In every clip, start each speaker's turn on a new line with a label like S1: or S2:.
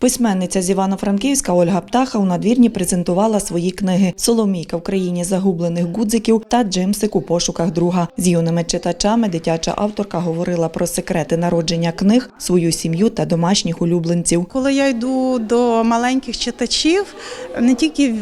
S1: Письменниця з Івано-Франківська Ольга Птаха у надвірні презентувала свої книги Соломійка в країні загублених гудзиків та Джимсик у пошуках друга. З юними читачами дитяча авторка говорила про секрети народження книг, свою сім'ю та домашніх улюбленців.
S2: Коли я йду до маленьких читачів, не тільки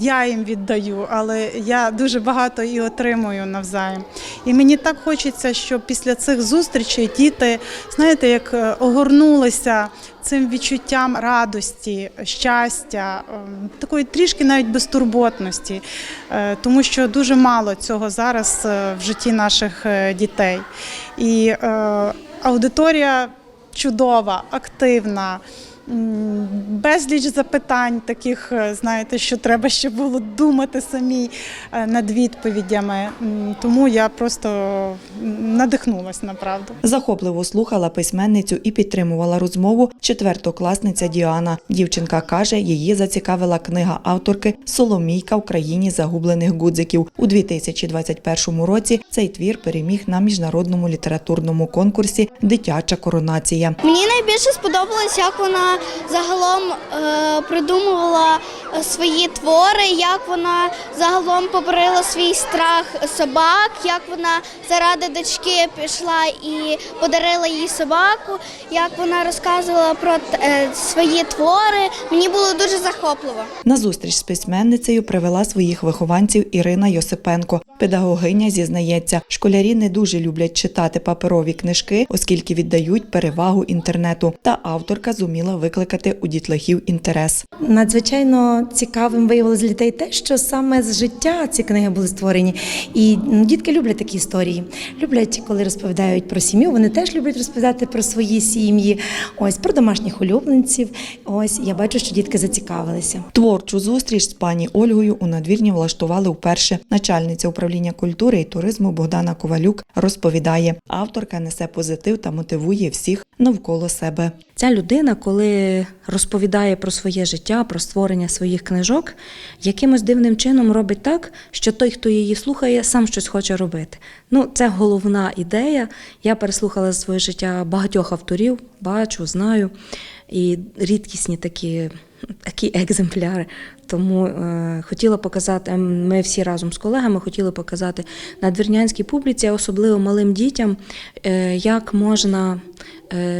S2: я їм віддаю, але я дуже багато і отримую навзаєм. І мені так хочеться, щоб після цих зустрічей діти, знаєте, як е, огорнулися цим відчуттям радості, щастя, ем, такої трішки навіть безтурботності, Е, тому що дуже мало цього зараз е, в житті наших е, дітей. І аудиторія чудова, активна. Безліч запитань, таких, е, знаєте, що треба ще було думати самі е, над відповідями. Тому я просто м, надихнулась направду.
S1: Захопливо слухала письменницю і підтримувала розмову четвертокласниця Діана. Дівчинка каже, її зацікавила книга авторки Соломійка в країні загублених гудзиків. У 2021 році цей твір переміг на міжнародному літературному конкурсі Дитяча коронація.
S3: Мені найбільше сподобалось, як вона загалом е, придумувала свої твори, як вона загалом поборила свій страх собак, як вона заради дочки пішла і подарила їй собаку, як вона розказувала про е, свої твори. Мені було дуже захопливо.
S1: На зустріч з письменницею привела своїх вихованців Ірина Йосипенко. Педагогиня зізнається, школярі не дуже люблять читати паперові книжки, оскільки віддають перевагу інтернету. Та авторка зуміла викликати у дітлахів інтерес.
S4: Надзвичайно цікавим виявилось для дітей те, що саме з життя ці книги були створені. І ну, дітки люблять такі історії. Люблять, коли розповідають про сім'ю. Вони теж люблять розповідати про свої сім'ї, ось про домашніх улюбленців. Ось я бачу, що дітки зацікавилися.
S1: Творчу зустріч з пані Ольгою у надвірні влаштували вперше. Начальниця управління культури і туризму Богдана Ковалюк розповідає, авторка несе позитив та мотивує всіх навколо себе.
S5: Ця людина, коли розповідає про своє життя, про створення своїх книжок, якимось дивним чином робить так, що той, хто її слухає, сам щось хоче робити. Ну, це головна ідея. Я переслухала своє життя багатьох авторів, бачу, знаю. І рідкісні такі, такі екземпляри. Тому е, хотіла показати, ми всі разом з колегами хотіли показати надвірнянській публіці, особливо малим дітям, е, як можна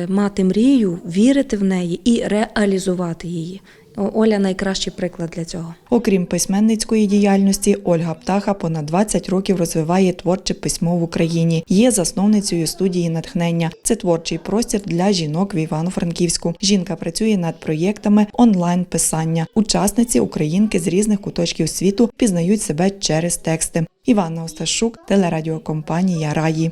S5: мати мрію, вірити в неї і реалізувати її. Оля найкращий приклад для цього.
S1: Окрім письменницької діяльності, Ольга Птаха понад 20 років розвиває творче письмо в Україні. Є засновницею студії натхнення. Це творчий простір для жінок в Івано-Франківську. Жінка працює над проєктами онлайн писання. Учасниці українки з різних куточків світу пізнають себе через тексти. Іванна Осташук, телерадіокомпанія Раї.